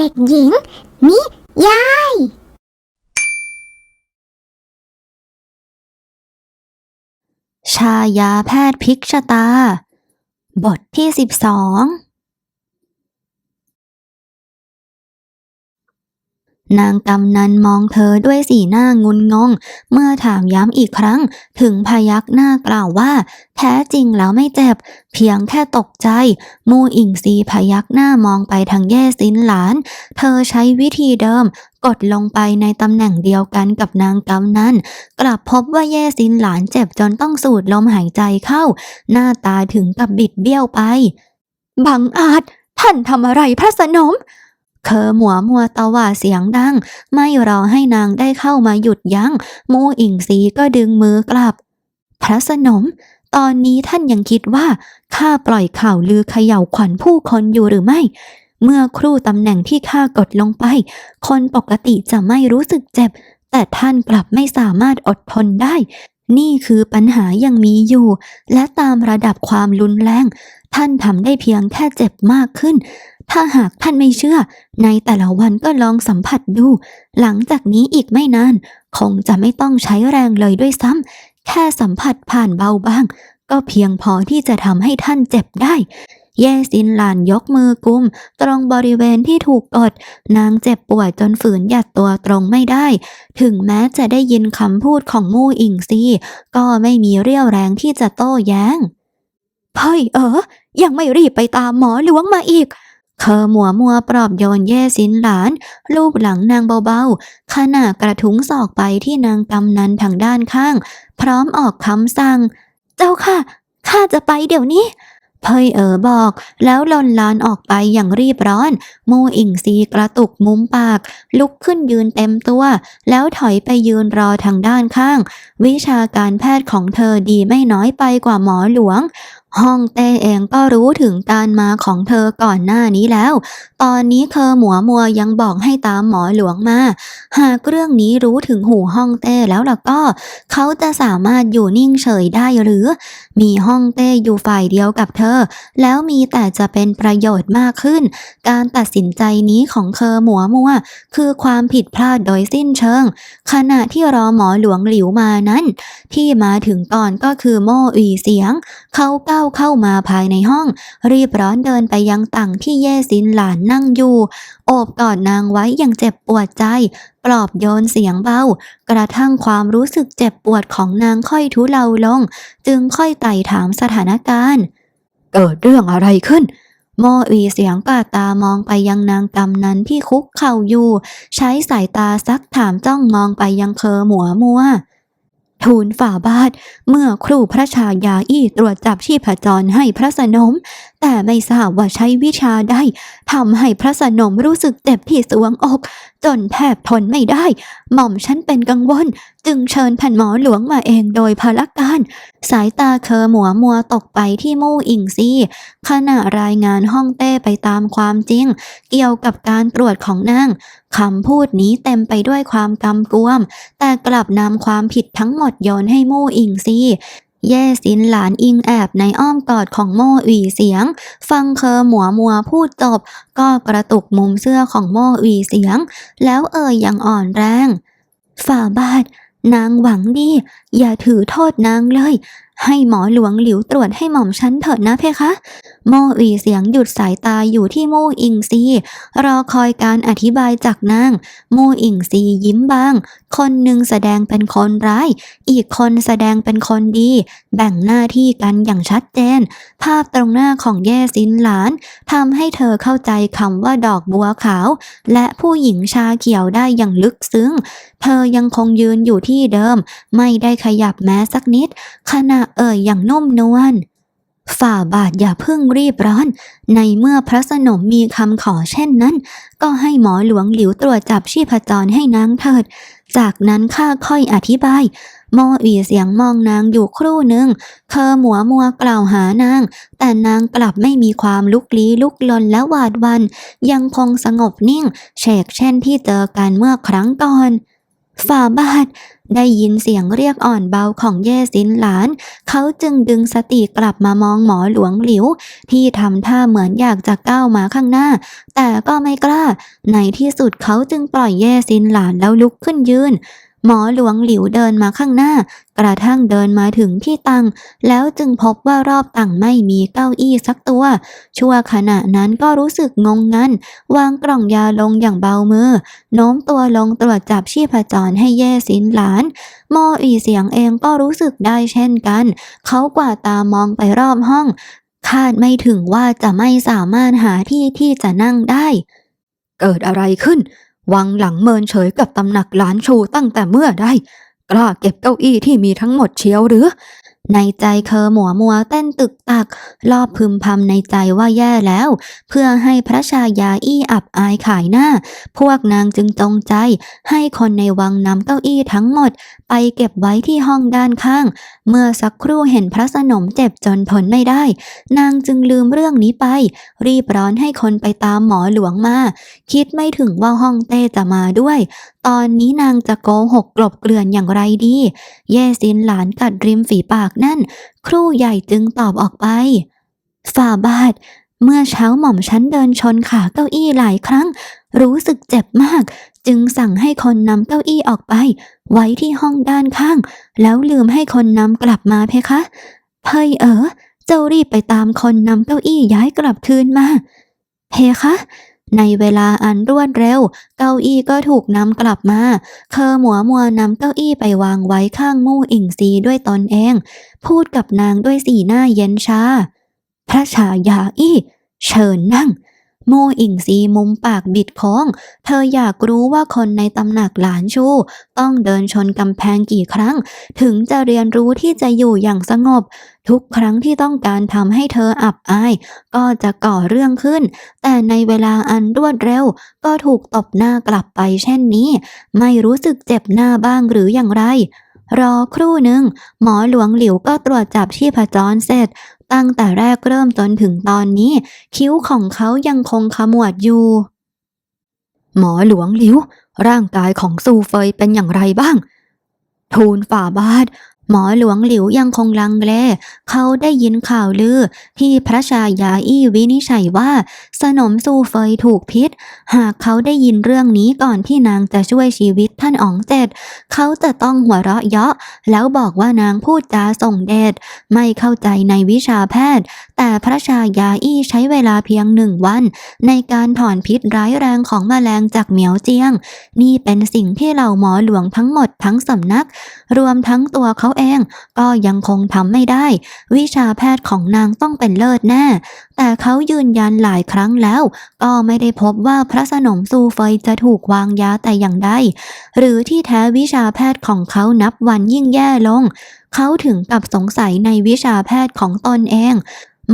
เด็กหญิง นิยาย ชายาแพทย์พิกชะตา บทที่สิบสอง นางกำนันมองเธอด้วยสีหน้างุนงง เมื่อถามย้ำอีกครั้ง ถึงพยักหน้ากล่าวว่า แท้จริงแล้วไม่เจ็บ เพียงแค่ตกใจ มูอิงซีพยักหน้ามองไปทางแย่สินหลาน เธอใช้วิธีเดิม กดลงไปในตำแหน่งเดียวกันกับนางกำนันกลับพบว่าแย่สินหลานเจ็บจนต้องสูดลมหายใจเข้า หน้าตาถึงกับบิดเบี้ยวไป บังอาจท่านทำอะไรพระสนม เคอหมัวมัวตะว่าเสียงดัง ไม่รอให้นางได้เข้ามาหยุดยัง้ง มูอิงซีก็ดึงมือกลับ พระสนม ตอนนี้ท่านยังคิดว่าข้าปล่อยข่าวลือเขย่าขวัญผู้คนอยู่หรือไม่ เมื่อครู่ตำแหน่งที่ข้ากดลงไป คนปกติจะไม่รู้สึกเจ็บ แต่ท่านกลับไม่สามารถอดทนได้ นี่คือปัญหายังมีอยู่ และตามระดับความรุนแรง ท่านทำได้เพียงแค่เจ็บมากขึ้น ถ้าหากท่านไม่เชื่อ ในแต่ละวันก็ลองสัมผัสดู หลังจากนี้อีกไม่นาน คงจะไม่ต้องใช้แรงเลยด้วยซ้ำแค่สัมผัสผ่านเบาบ้าง ก็เพียงพอที่จะทำให้ท่านเจ็บได้แย่สินหลานยกมือกุม ตรงบริเวณที่ถูกกด นางเจ็บปวดจนฝืนหยัดตัวตรงไม่ได้ ถึงแม้จะได้ยินคำพูดของมู่อิงซีก็ไม่มีเรี่ยวแรงที่จะโต้แย้งเฮ้ยเออยังไม่รีบไปตามหมอหลวงมาอีก เคอหมัวมัวปลอบโยนแย่สินหลาน ลูบหลังนางเบาๆขณะกระทุ้งศอกไปที่นางกำนันทางด้านข้าง พร้อมออกคำสั่ง เจ้าค่ะ ข้าจะไปเดี๋ยวนี้ เพยเอ๋อบอก แล้วลนลานออกไปอย่างรีบร้อน โมอิงซีกระตุกมุมปาก ลุกขึ้นยืนเต็มตัว แล้วถอยไปยืนรอทางด้านข้าง วิชาการแพทย์ของเธอดีไม่น้อยไปกว่าหมอหลวง ห้องเต้เองก็รู้ถึงการมาของเธอก่อนหน้านี้แล้ว ตอนนี้เคอหมัวมัวยังบอกให้ตามหมอหลวงมา หากเรื่องนี้รู้ถึงหูห้องเต้แล้วล่ะก็ เขาจะสามารถอยู่นิ่งเฉยได้หรือ มีห้องเต้อยู่ฝ่ายเดียวกับเธอ แล้วมีแต่จะเป็นประโยชน์มากขึ้น การตัดสินใจนี้ของเคอหมัวมัว คือความผิดพลาดโดยสิ้นเชิง ขณะที่รอหมอหลวงหลิวมานั้น ที่มาถึงก่อนก็คือโม่อีเสียง เขาก้าวเข้ามาภายในห้อง รีบร้อนเดินไปยังตังที่เย่สินหลานนั่งอยู่ โอบกอดนางไว้อย่างเจ็บปวดใจ ปลอบโยนเสียงเบา กระทั่งความรู้สึกเจ็บปวดของนางค่อยทุเลาลง จึงค่อยไต่ถามสถานการณ์ เกิดเรื่องอะไรขึ้นโมอีเสียงกาตามองไปยังนางกำนันที่คุกเข่าอยู่ ใช้สายตาซักถามจ้องมองไปยังเคอหมัวมัว ทูลฝ่าบาท เมื่อครูพระชายาอี้ตรวจจับชีพจรให้พระสนม แต่ไม่ทราบว่าใช้วิชาใดทำให้พระสนมรู้สึกเจ็บที่สวงอก จนแทบทนไม่ได้ หม่อมฉันเป็นกังวล จึงเชิญพันหมอหลวงมาเองโดยพละการ สายตาเคอหมัวมัวตกไปที่มู่อิงซีขณะรายงานห้องเต้ไปตามความจริง เกี่ยวกับการตรวจของนางคำพูดนี้เต็มไปด้วยความกำกวม แต่กลับนำความผิดทั้งหมดโยนให้มู่อิงซี เย่สินหลานอิงแอบในอ้อมกอดของโม่อีเสียง ฟังเคอหมัวมัวพูดจบ ก็กระตุกมุมเสื้อของโม่อีเสียง แล้วเอ่ยอย่างอ่อนแรง ฝ่าบาท นางหวังดี อย่าถือโทษนางเลย ให้หมอหลวงหลิวตรวจให้หม่อมฉันเถิดนะเพคะ โมอีเสียงหยุดสายตาอยู่ที่โมอิงซี รอคอยการอธิบายจากนาง โมอิงซียิ้มบาง คนหนึ่งแสดงเป็นคนร้าย อีกคนแสดงเป็นคนดี แบ่งหน้าที่กันอย่างชัดเจน ภาพตรงหน้าของแย่สินหลานทำให้เธอเข้าใจคำว่าดอกบัวขาว และผู้หญิงชาเขียวได้อย่างลึกซึ้ง เธอยังคงยืนอยู่ที่เดิม ไม่ได้ขยับแม้สักนิด ขณะเอ่ยอย่างนุ่มนวลฝ่าบาทอย่าเพิ่งรีบร้อน ในเมื่อพระสนมมีคำขอเช่นนั้น ก็ให้หมอหลวงหลิวตรวจจับชีพจรให้นางเถิด จากนั้นข้าค่อยอธิบายโมอีเสียงมองนางอยู่ครู่หนึ่งเคอหมัวมัวกล่าวหานาง แต่นางกลับไม่มีความลุกลี้ลุกลนและหวาดวัน ยังคงสงบนิ่งเฉกเช่นที่เจอกันเมื่อครั้งก่อน ฝ่าบาท ได้ยินเสียงเรียกอ่อนเบาของเย่สินหลาน เขาจึงดึงสติกลับมามองหมอหลวงหลิว ที่ทำท่าเหมือนอยากจะก้าวมาข้างหน้า แต่ก็ไม่กล้า ในที่สุดเขาจึงปล่อยเย่สินหลานแล้วลุกขึ้นยืน หมอหลวงหลิวเดินมาข้างหน้า กระทั่งเดินมาถึงที่ตัง แล้วจึงพบว่ารอบตังไม่มีเก้าอี้สักตัว ชั่วขณะนั้นก็รู้สึกงงงันวางกล่องยาลงอย่างเบามือ โน้มตัวลงตรวจจับชีพจรให้แย่สินหลานหมออีเสียงเองก็รู้สึกได้เช่นกัน เขากวาตามองไปรอบห้อง คาดไม่ถึงว่าจะไม่สามารถหาที่ที่จะนั่งได้ เกิดอะไรขึ้น วังหลังเมินเฉยกับตำหนักหลานชูตั้งแต่เมื่อได้ กล้าเก็บเก้าอี้ที่มีทั้งหมดเชียวหรือ ในใจเคอหมัวมัวเต้นตึกตัก รอบพึมพำในใจว่าแย่แล้ว เพื่อให้พระชายาอี้อับอายขายหน้า พวกนางจึงจงใจ ให้คนในวังนำเก้าอี้ทั้งหมด ไปเก็บไว้ที่ห้องด้านข้าง เมื่อสักครู่เห็นพระสนมเจ็บจนทนไม่ได้ นางจึงลืมเรื่องนี้ไป รีบร้อนให้คนไปตามหมอหลวงมา คิดไม่ถึงว่าห้องเต้จะมาด้วย ตอนนี้นางจะโกหกกลบเกลื่อนอย่างไรดี เย่สินหลานกัดริมฝีปากนั่น ครูใหญ่จึงตอบออกไป ฝ่าบาทเมื่อเช้าหม่อมฉันเดินชนขาเก้าอี้หลายครั้ง รู้สึกเจ็บมาก จึงสั่งให้คนนำเก้าอี้ออกไป ไว้ที่ห้องด้านข้าง แล้วลืมให้คนนำกลับมาเพคะเพยเอ๋อเจ้ารีบไปตามคนนำเก้าอี้ย้ายกลับคืนมา เพคะ ในเวลาอันรวดเร็ว เก้าอี้ก็ถูกนำกลับมา เคอหมัวมัวนำเก้าอี้ไปวางไว้ข้างมู่อิงซีด้วยตนเอง พูดกับนางด้วยสีหน้าเย็นชา พระชายาอี้ เชิญนั่ง โมอิงซีมุมปากบิดโค้ง เธออยากรู้ว่าคนในตำหนักหลานชู ต้องเดินชนกำแพงกี่ครั้ง ถึงจะเรียนรู้ที่จะอยู่อย่างสงบ ทุกครั้งที่ต้องการทำให้เธออับอาย ก็จะก่อเรื่องขึ้น แต่ในเวลาอันรวดเร็ว ก็ถูกตบหน้ากลับไปเช่นนี้ ไม่รู้สึกเจ็บหน้าบ้างหรืออย่างไร รอครู่หนึ่งหมอหลวงหลิวก็ตรวจจับชีพจรเสร็จ ตั้งแต่แรกเริ่มจนถึงตอนนี้ คิ้วของเขายังคงขมวดอยู่ หมอหลวงหลิว ร่างกายของซูเฟยเป็นอย่างไรบ้าง ทูลฝ่าบาท หมอหลวงหลิวยังคงลังเล เขาได้ยินข่าวลือ ที่พระชายาอี้วินิจฉัยว่า สนมซูเฟยถูกพิษ หากเขาได้ยินเรื่องนี้ก่อนที่นางจะช่วยชีวิตท่านอ๋องเจ็ด เขาจะต้องหัวเราะเยาะ แล้วบอกว่านางพูดจาส่งเดชไม่เข้าใจในวิชาแพทย์ แต่พระชายาอี้ใช้เวลาเพียงหนึ่งวัน ในการถอนพิษร้ายแรงของแมลงจากเหมียวเจียง นี่เป็นสิ่งที่เหล่าหมอหลวงทั้งหมดทั้งสำนัก รวมทั้งตัวเขาเองก็ยังคงทำไม่ได้ วิชาแพทย์ของนางต้องเป็นเลิศแน่ แต่เขายืนยันหลายครั้งแล้ว ก็ไม่ได้พบว่าพระสนมซูเฟยจะถูกวางยาแต่อย่างใดหรือที่แท้วิชาแพทย์ของเขานับวันยิ่งแย่ลง เขาถึงกับสงสัยในวิชาแพทย์ของตนเอง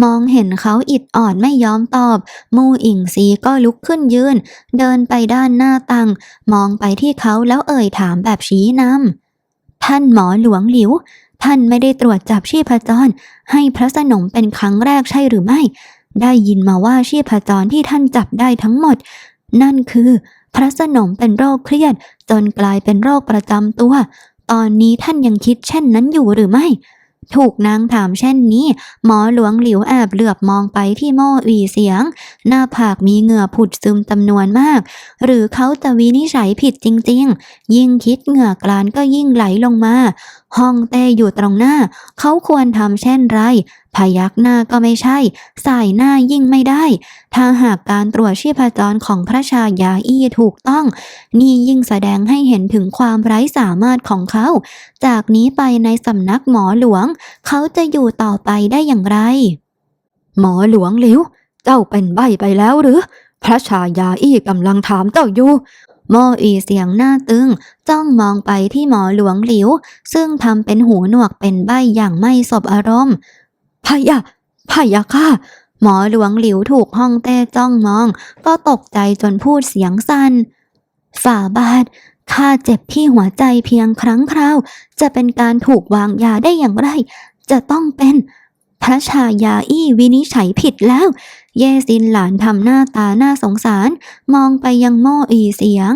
มองเห็นเขาอิดออดไม่ยอมตอบ มูอิงซีก็ลุกขึ้นยืน เดินไปด้านหน้าตัง มองไปที่เขาแล้วเอ่ยถามแบบชี้นำ ท่านหมอหลวงหลิว ท่านไม่ได้ตรวจจับชีพจร ให้พระสนมเป็นครั้งแรกใช่หรือไม่ ได้ยินมาว่าชีพจรที่ท่านจับได้ทั้งหมด นั่นคือ พระสนมเป็นโรคเครียด จนกลายเป็นโรคประจำตัว ตอนนี้ท่านยังคิดเช่นนั้นอยู่หรือไม่ ถูกนางถามเช่นนี้ หมอหลวงหลิวแอบเหลือบมองไปที่โม่อีเสียง หน้าผากมีเหงื่อผุดซึมจำนวนมาก หรือเขาจะวินิจฉัยผิดจริงๆ ยิ่งคิดเหงื่อกลานก็ยิ่งไหลลงมา ห้องเต้อยู่ตรงหน้า เขาควรทำเช่นไร พยักหน้าก็ไม่ใช่ สายหน้ายิ่งไม่ได้ ถ้าหากการตรวจชีพจรของพระชายาอี้ถูกต้อง นี่ยิ่งแสดงให้เห็นถึงความไร้สามารถของเขา จากนี้ไปในสำนักหมอหลวง เขาจะอยู่ต่อไปได้อย่างไร หมอหลวงหลิว เจ้าเป็นใบไปแล้วหรือ พระชายาอี้กำลังถามเจ้าอยู่ โมอีเสียงหน้าตึง จ้องมองไปที่หมอหลวงหลิว ซึ่งทำเป็นหูหนวกเป็นใบอย่างไม่สบอารมณ์พะยะพะยะค่ะ หมอหลวงหลิวถูกห้องเต้จ้องมอง ก็ตกใจจนพูดเสียงสัน่นฝ่าบาทข้าเจ็บที่หัวใจเพียงครั้งคราว จะเป็นการถูกวางยาได้อย่างไร จะต้องเป็น พระชายาอี้วินิจฉัยผิดแล้ว เยซินหลานทำหน้าตาหน้าสงสาร มองไปยังโม่อีเสียง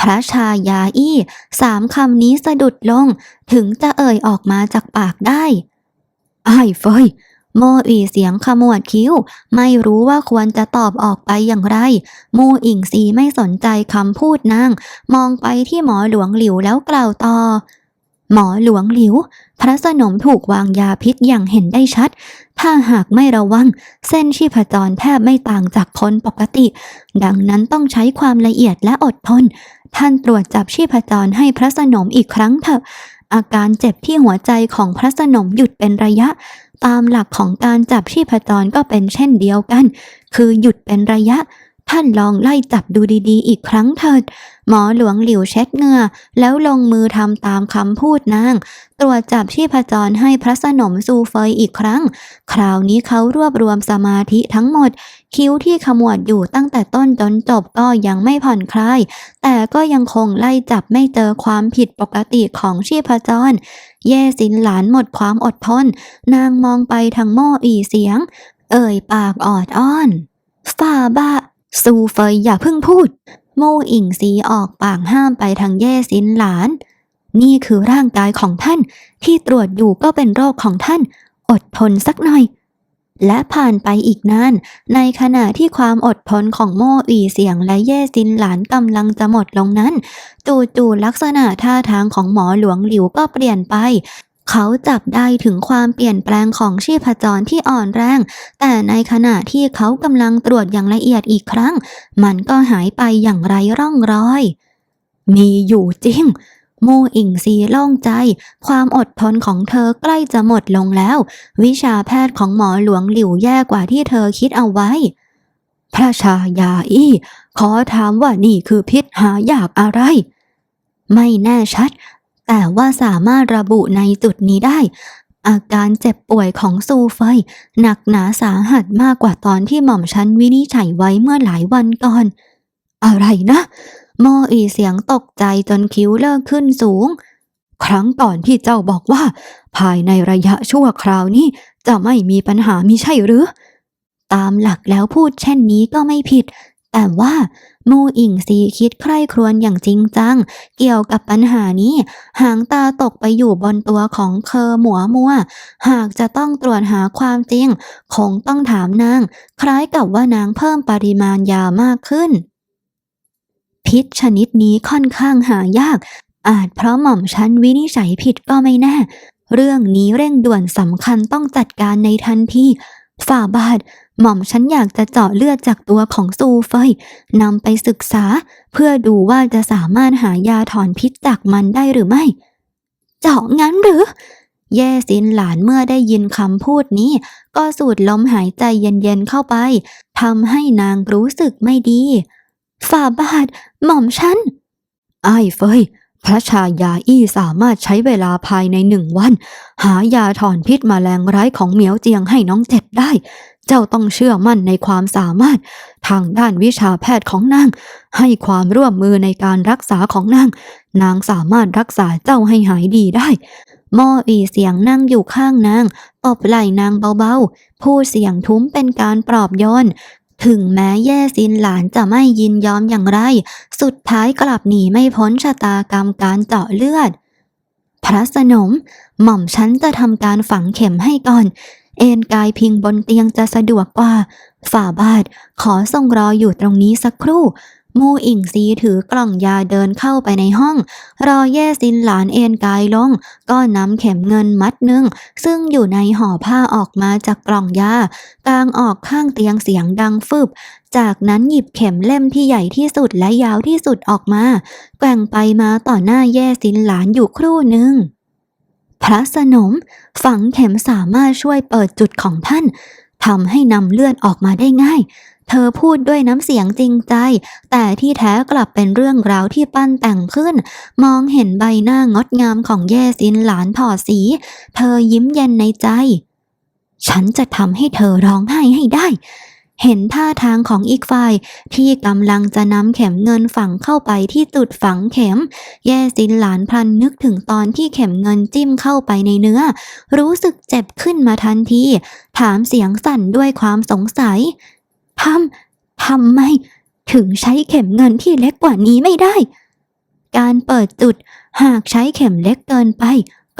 พระชายาอี้สามคำนี้สะดุดลง ถึงจะเอ่ยออกมาจากปากได้ไอ้ายเฟยโมอีเสียงขมวดคิ้ว ไม่รู้ว่าควรจะตอบออกไปอย่างไร มูอิงซีไม่สนใจคำพูดนาง มองไปที่หมอหลวงหลิวแล้วกล่าวต่อ หมอหลวงหลิว พระสนมถูกวางยาพิษอย่างเห็นได้ชัด ถ้าหากไม่ระวัง เส้นชีพจรแทบไม่ต่างจากคนปกติ ดังนั้นต้องใช้ความละเอียดและอดทน ท่านตรวจจับชีพจรให้พระสนมอีกครั้งเถอะ อาการเจ็บที่หัวใจของพระสนมหยุดเป็นระยะ ตามหลักของการจับชีพจรก็เป็นเช่นเดียวกัน คือหยุดเป็นระยะ ท่านลองไล่จับดูดีๆ อีกครั้งเถิด หมอหลวงหลิวเช็ดเหงื่อ แล้วลงมือทำตามคำพูดนาง ตรวจจับชีพจรให้พระสนมซูเฟยอีกครั้ง คราวนี้เขารวบรวมสมาธิทั้งหมด คิ้วที่ขมวดอยู่ตั้งแต่ต้นจนจบก็ยังไม่ผ่อนคลาย แต่ก็ยังคงไล่จับไม่เจอความผิดปกติของชีพจรเย่สินหลานหมดความอดทน นางมองไปทางโม่อีเสียง เอ่ยปากออดอ้อน ฝ่าบะ ซูเฟยอย่าเพิ่งพูด โมอิงซีออกปากห้ามไปทางเย่สินหลาน นี่คือร่างกายของท่าน ที่ตรวจอยู่ก็เป็นโรคของท่าน อดทนสักหน่อย และผ่านไปอีกนานในขณะที่ความอดทนของโมอีเสียงและเย่ซินหลานกำลังจะหมดลงนั้น จู่ๆลักษณะท่าทางของหมอหลวงหลิวก็เปลี่ยนไป เขาจับได้ถึงความเปลี่ยนแปลงของชีพจรที่อ่อนแรง แต่ในขณะที่เขากำลังตรวจอย่างละเอียดอีกครั้ง มันก็หายไปอย่างไรร่องรอย มีอยู่จริง โมอิงซีโล่งใจ ความอดทนของเธอใกล้จะหมดลงแล้ว วิชาแพทย์ของหมอหลวงหลิวแย่กว่าที่เธอคิดเอาไว้ พระชายาอี้ขอถามว่านี่คือพิษหายากอะไรไม่แน่ชัด แต่ว่าสามารถระบุในจุดนี้ได้ อาการเจ็บป่วยของซูเฟยหนักหนาสาหัสมากกว่าตอนที่หม่อมฉันวินิจฉัยไว้เมื่อหลายวันก่อน อะไรนะโมอีเสียงตกใจจนคิ้วเลิกขึ้นสูง ครั้งก่อนที่เจ้าบอกว่า ภายในระยะชั่วคราวนี้จะไม่มีปัญหามิใช่หรือ ตามหลักแล้วพูดเช่นนี้ก็ไม่ผิด แต่ว่าโมอิงซีคิดใคร่ครวญอย่างจริงจัง เกี่ยวกับปัญหานี้ หางตาตกไปอยู่บนตัวของเคอหมัวมัว หากจะต้องตรวจหาความจริง คงต้องถามนาง คล้ายกับว่านางเพิ่มปริมาณยามากขึ้น พิษชนิดนี้ค่อนข้างหายาก อาจเพราะหม่อมฉันวินิจฉัยผิดก็ไม่แน่ เรื่องนี้เร่งด่วนสำคัญต้องจัดการในทันที ฝ่าบาท หม่อมฉันอยากจะเจาะเลือดจากตัวของซูเฟยนำไปศึกษา เพื่อดูว่าจะสามารถหายาถอนพิษจากมันได้หรือไม่ เจาะงั้นหรือแย่สินหลานเมื่อได้ยินคำพูดนี้ ก็สูดลมหายใจเย็นๆเข้าไปทำให้นางรู้สึกไม่ดี ฝ่าบาท หม่อมฉันไอ้เฟยพระชายาอี้สามารถใช้เวลาภายในหนึ่งวัน หายาถอนพิษมแมลงร้ายของเหมียวเจียงให้น้องเจ ได้ เจ้าต้องเชื่อมั่นในความสามารถ ทางด้านวิชาแพทย์ของนาง ให้ความร่วมมือในการรักษาของนาง นางสามารถรักษาเจ้าให้หายดีได้หมออีเสียงนั่งอยู่ข้างนางตบไหล่นางเบาๆพูดเสียงทุ้มเป็นการปลอบโยน ถึงแม้แย่ซินหลานจะไม่ยินยอมอย่างไร สุดท้ายกลับหนีไม่พ้นชะตากรรมการเจาะเลือด พระสนม หม่อมฉันจะทำการฝังเข็มให้ก่อน เอนกายพิงบนเตียงจะสะดวกกว่า ฝ่าบาทขอทรงรออยู่ตรงนี้สักครู่ มูอิงซีถือกล่องยาเดินเข้าไปในห้อง รอแย่ซินหลานเอนกายลง ก็นำเข็มเงินมัดหนึ่ง ซึ่งอยู่ในห่อผ้าออกมาจากกล่องยากางออกข้างเตียงเสียงดังฟึบจากนั้นหยิบเข็มเล่มที่ใหญ่ที่สุดและยาวที่สุดออกมา แกว่งไปมาต่อหน้าแย่สินหลานอยู่ครู่หนึ่ง พระสนม ฝังเข็มสามารถช่วยเปิดจุดของท่านทำให้นำเลือดออกมาได้ง่าย เธอพูดด้วยน้ำเสียงจริงใจ แต่ที่แท้กลับเป็นเรื่องราวที่ปั้นแต่งขึ้น มองเห็นใบหน้างดงามของแย่สินหลานถอดสี เธอยิ้มเย็นในใจ ฉันจะทำให้เธอร้องไห้ให้ได้ เห็นท่าทางของอีกฝ่ายที่กำลังจะนำเข็มเงินฝังเข้าไปที่จุดฝังเข็ม แย่สินหลานพลันนึกถึงตอนที่เข็มเงินจิ้มเข้าไปในเนื้อ รู้สึกเจ็บขึ้นมาทันที ถามเสียงสั่นด้วยความสงสัยทำทำไม ถึงใช้เข็มเงินที่เล็กกว่านี้ไม่ได้ การเปิดจุดหากใช้เข็มเล็กเกินไป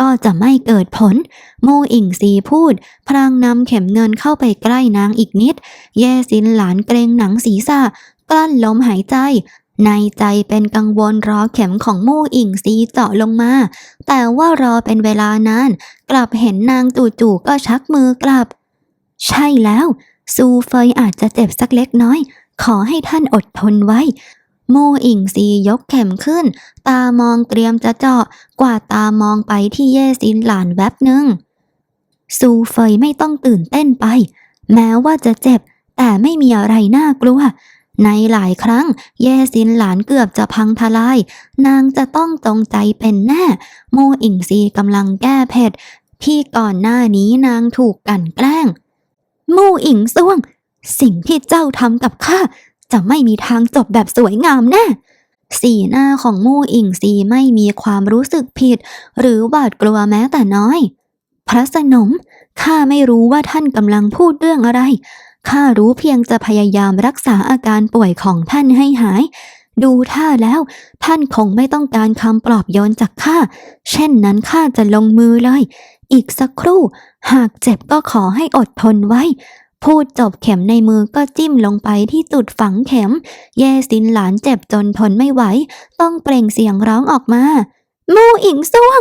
ก็จะไม่เกิดผล โมอิงซีพูดพรางนำเข็มเงินเข้าไปใกล้นางอีกนิดแย่สินหลานเกรงหนังศีรษะ กลั้นลมหายใจ ในใจเป็นกังวลรอเข็มของมู่อิงซีเจาะลงมา แต่ว่ารอเป็นเวลานาน กลับเห็นนางจู่ๆก็ชักมือกลับ ใช่แล้ว ซูเฟยอาจจะเจ็บสักเล็กน้อย ขอให้ท่านอดทนไว้ โมอิงซียกเข็มขึ้น ตามองเตรียมจะเจาะ กว่าดตามองไปที่เย่ซินหลานแวบหนึ่งซูเฟยไม่ต้องตื่นเต้นไป แม้ว่าจะเจ็บ แต่ไม่มีอะไรน่ากลัว ในหลายครั้ง เย่ซินหลานเกือบจะพังทลาย นางจะต้องจงใจเป็นแน่ โมอิงซีกำลังแก้เผ็ด ที่ก่อนหน้านี้นางถูกกั่นแกล้ง โมอิงซ่วง สิ่งที่เจ้าทำกับข้า จะไม่มีทางจบแบบสวยงามแน่สีหน้าของมู่อิงซีไม่มีความรู้สึกผิด หรือหวาดกลัวแม้แต่น้อย พระสนม ข้าไม่รู้ว่าท่านกำลังพูดเรื่องอะไร ข้ารู้เพียงจะพยายามรักษาอาการป่วยของท่านให้หาย ดูท่าแล้ว ท่านคงไม่ต้องการคำปลอบโยนจากข้า เช่นนั้นข้าจะลงมือเลย อีกสักครู่ หากเจ็บก็ขอให้อดทนไว้ พูดจบเข็มในมือก็จิ้มลงไปที่จุดฝังเข็ม แย่สินหลานเจ็บจนทนไม่ไหว ต้องเปล่งเสียงร้องออกมา มูอิงซ่วง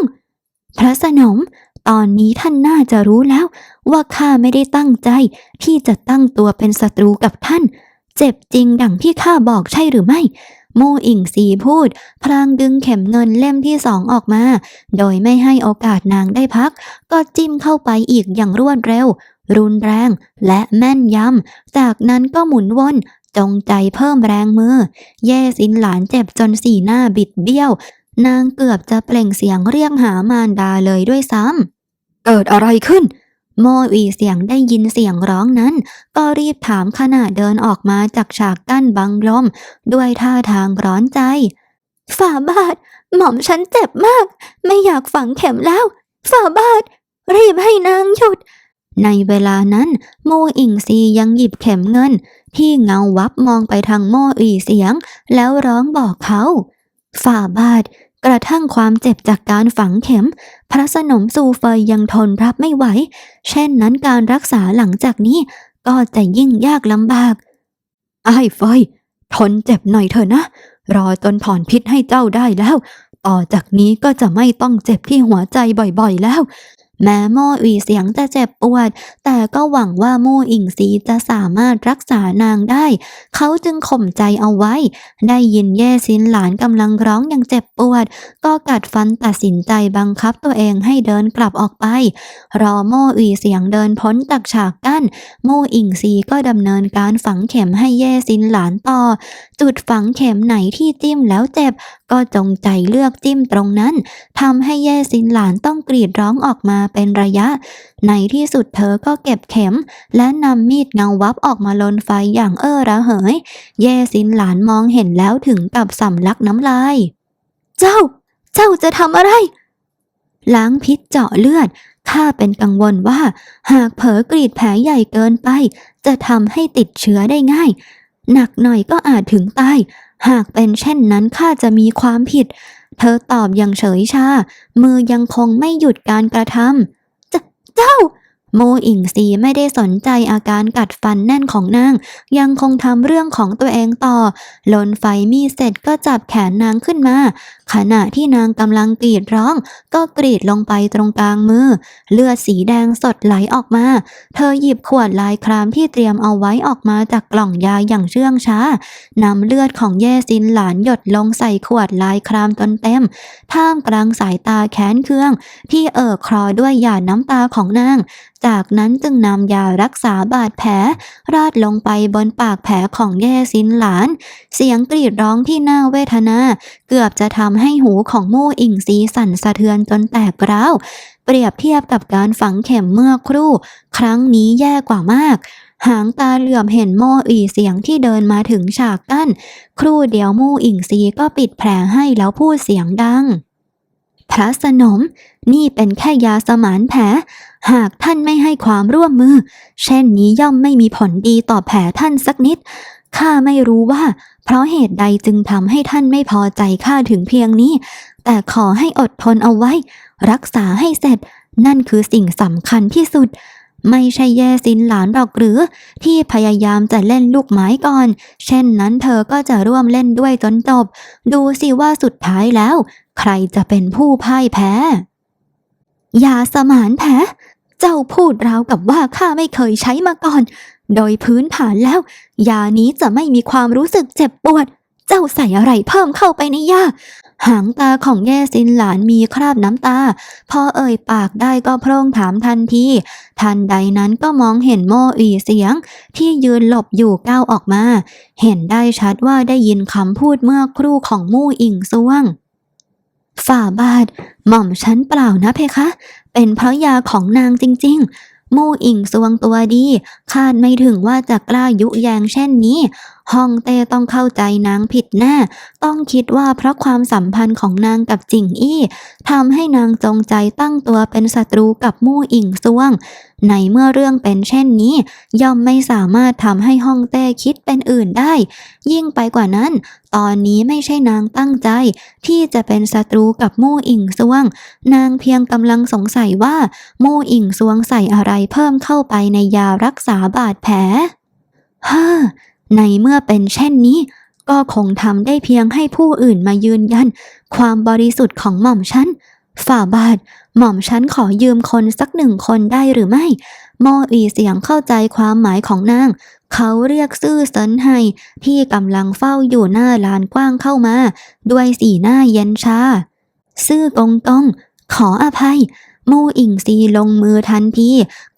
พระสนม ตอนนี้ท่านน่าจะรู้แล้ว ว่าข้าไม่ได้ตั้งใจ ที่จะตั้งตัวเป็นศัตรูกับท่าน เจ็บจริงดังที่ข้าบอกใช่หรือไม่โมอิงซีพูด พลางดึงเข็มเงินเล่มที่สองออกมา โดยไม่ให้โอกาสนางได้พัก ก็จิ้มเข้าไปอีกอย่างรวดเร็ว รุนแรงและแม่นยำ จากนั้นก็หมุนวนจงใจเพิ่มแรงมือแย่สินหลานเจ็บจนสีหน้าบิดเบี้ยว นางเกือบจะเปล่งเสียงเรียกหามารดาเลยด้วยซ้ำเกิดอะไรขึ้น โมอีเสียงได้ยินเสียงร้องนั้น ก็รีบถามขณะเดินออกมาจากฉากกั้นบังลม ด้วยท่าทางร้อนใจ ฝ่าบาท หม่อมฉันเจ็บมาก ไม่อยากฝังเข็มแล้ว ฝ่าบาท รีบให้นางหยุด ในเวลานั้นโมอิงซียังหยิบเข็มเงิน ที่เงาวับมองไปทางโมอีเสียง แล้วร้องบอกเขาฝ่าบาท กระทั่งความเจ็บจากการฝังเข็ม พระสนมซูเฟยยังทนรับไม่ไหว เช่นนั้นการรักษาหลังจากนี้ก็จะยิ่งยากลำบากไอ้เฟยทนเจ็บหน่อยเถอะนะ รอจนถอนพิษให้เจ้าได้แล้ว ต่อจากนี้ก็จะไม่ต้องเจ็บที่หัวใจบ่อยๆแล้ว แม้โม่อีเสียงจะเจ็บปวด แต่ก็หวังว่าโม่อิงซีจะสามารถรักษานางได้ เขาจึงข่มใจเอาไว้ ได้ยินแย่ซินหลานกำลังร้องอย่างเจ็บปวด ก็กัดฟันตัดสินใจบังคับตัวเองให้เดินกลับออกไป รอโม่อีเสียงเดินพ้นจากฉากกั้น โม่อิงซีก็ดำเนินการฝังเข็มให้แย่ซินหลานต่อ จุดฝังเข็มไหนที่จิ้มแล้วเจ็บก็จงใจเลือกจิ้มตรงนั้นทำให้แย่ซินหลานต้องกรีดร้องออกมาเป็นระยะ ในที่สุดเธอก็เก็บเข็ม และนำมีดเงาวับออกมาลนไฟอย่างเอ้อระเหยแย่ซินหลานมองเห็นแล้วถึงกับสำลักน้ำลาย เจ้า เจ้าจะทำอะไร ล้างพิษเจาะเลือดข้าเป็นกังวลว่า หากเผลอกรีดแผลใหญ่เกินไป จะทำให้ติดเชื้อได้ง่าย หนักหน่อยก็อาจถึงตาย หากเป็นเช่นนั้นข้าจะมีความผิด เธอตอบอย่างเฉยชา มือยังคงไม่หยุดการกระทำเจ้า โมอิงซีไม่ได้สนใจอาการกัดฟันแน่นของนาง ยังคงทำเรื่องของตัวเองต่อ ลนไฟมีเสร็จก็จับแขนนางขึ้นมา ขณะที่นางกำลังกรีดร้อง ก็กรีดลงไปตรงกลางมือ เลือดสีแดงสดไหลออกมา เธอหยิบขวดลายครามที่เตรียมเอาไว้ออกมาจากกล่องยาอย่างเชื่องช้านำเลือดของแย่ซินหลานหยดลงใส่ขวดลายครามจนเต็ม ท่ามกลางสายตาแค้นเคือง ที่เอ่อคลอด้วยหยาดน้ำตาของนางจากนั้นจึงนำยารักษาบาดแผล ราดลงไปบนปากแผลของแย่ซินหลาน เสียงกรีดร้องที่น่าเวทนา เกือบจะทำให้หูของมู่อิงซีสั่นสะเทือนจนแตกร้าวเปรียบเทียบกับการฝังเข็มเมื่อครู่ ครั้งนี้แย่กว่ามาก หางตาเหลือบเห็นโมอีเสียงที่เดินมาถึงฉากกั้น ครู่เดียวมู่อิงซีก็ปิดแผลให้แล้วพูดเสียงดัง พระสนม นี่เป็นแค่ยาสมานแผล หากท่านไม่ให้ความร่วมมือ เช่นนี้ย่อมไม่มีผลดีต่อแผลท่านสักนิด ข้าไม่รู้ว่า เพราะเหตุใดจึงทำให้ท่านไม่พอใจข้าถึงเพียงนี้ แต่ขอให้อดทนเอาไว้ รักษาให้เสร็จ นั่นคือสิ่งสำคัญที่สุดไม่ใช่แย่สินหลานดอกหรือ ที่พยายามจะเล่นลูกไม้ก่อน เช่นนั้นเธอก็จะร่วมเล่นด้วยจนจบ ดูสิว่าสุดท้ายแล้ว ใครจะเป็นผู้พ่ายแพ้ยาสมานแผลเจ้าพูดราวกับว่าข้าไม่เคยใช้มาก่อน โดยพื้นฐานแล้ว ยานี้จะไม่มีความรู้สึกเจ็บปวด เจ้าใส่อะไรเพิ่มเข้าไปในยาหางตาของแย่ซินหลานมีคราบน้ำตา พอเอ่ยปากได้ก็โพร่งถามทันทีทันใดนั้นก็มองเห็นโมอีเสียง ที่ยืนหลบอยู่ก้าวออกมา เห็นได้ชัดว่าได้ยินคำพูดเมื่อครู่ของมู่อิงซวง ฝ่าบาท หม่อมฉันเปล่านะเพคะ เป็นเพราะยาของนางจริง ๆ มู่อิงสวงตัวดี คาดไม่ถึงว่าจะกล้ายุแยงเช่นนี้ ฮ่องเต้ต้องเข้าใจนางผิดแน่ ต้องคิดว่าเพราะความสัมพันธ์ของนางกับจิงอี้ทำให้นางจงใจตั้งตัวเป็นศัตรูกับมู่อิงซวง ในเมื่อเรื่องเป็นเช่นนี้ ย่อมไม่สามารถทำให้ฮ่องเต้คิดเป็นอื่นได้ ยิ่งไปกว่านั้น ตอนนี้ไม่ใช่นางตั้งใจ ที่จะเป็นศัตรูกับมู่อิงซวง นางเพียงกำลังสงสัยว่ามู่อิงซวงใส่อะไรเพิ่มเข้าไปในยารักษาบาดแผลฮ่า ในเมื่อเป็นเช่นนี้ ก็คงทำได้เพียงให้ผู้อื่นมายืนยัน ความบริสุทธิ์ของหม่อมฉันฝ่าบาท หม่อมฉันขอยืมคนสักหนึ่งคนได้หรือไม่ โมอีเสียงเข้าใจความหมายของนาง เขาเรียกซื่อเซินไฮที่กำลังเฝ้าอยู่หน้าลานกว้างเข้ามา ด้วยสีหน้าเย็นชา ซื่อกงตงขออภัย มูอิงซีลงมือทันที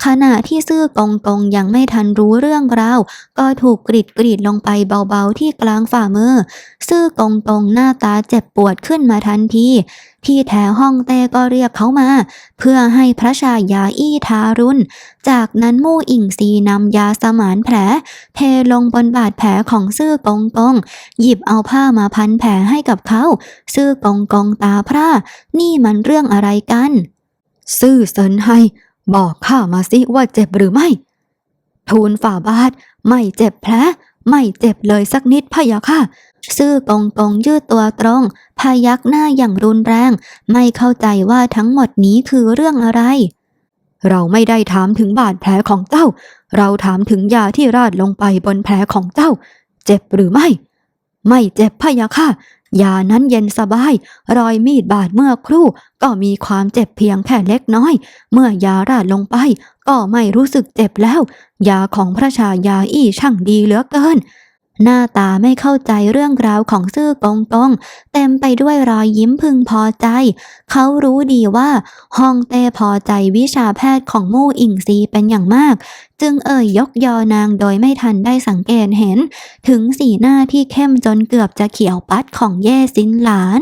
ขณะที่ซื่อกงตงยังไม่ทันรู้เรื่องราว ก็ถูกกรีดกรีดลงไปเบาๆที่กลางฝ่ามือ ซื่อกงตงหน้าตาเจ็บปวดขึ้นมาทันทีที่แท้ห้องเต้ก็เรียกเขามา เพื่อให้พระชายาอี้ทารุณ จากนั้นมู่อิงซีนำยาสมานแผล เทลงบนบาดแผลของซื่อกงกง หยิบเอาผ้ามาพันแผลให้กับเขา ซื่อกงกงตาพร่า นี่มันเรื่องอะไรกัน ซื่อเซินไฮบอกข้ามาสิว่าเจ็บหรือไม่ ทูลฝ่าบาท ไม่เจ็บแผลไม่เจ็บเลยสักนิดพะยะค่ะ ซื่อกงกงยืดตัวตรงพยักหน้าอย่างรุนแรง ไม่เข้าใจว่าทั้งหมดนี้คือเรื่องอะไร เราไม่ได้ถามถึงบาดแผลของเจ้า เราถามถึงยาที่ราดลงไปบนแผลของเจ้า เจ็บหรือไม่ ไม่เจ็บพะยะค่ะ ยานั้นเย็นสบาย รอยมีดบาดเมื่อครู่ ก็มีความเจ็บเพียงแค่เล็กน้อย เมื่อยาราดลงไป ก็ไม่รู้สึกเจ็บแล้ว ยาของพระชายาอี้ช่างดีเหลือเกิน หน้าตาไม่เข้าใจเรื่องราวของซื่อกงกง เต็มไปด้วยรอยยิ้มพึงพอใจ เขารู้ดีว่าฮองเต้พอใจวิชาแพทย์ของมู่อิงซีเป็นอย่างมาก จึงเอ่ยยกยอนางโดยไม่ทันได้สังเกตเห็น ถึงสีหน้าที่เข้มจนเกือบจะเขียวปัดของเย่ซินหลาน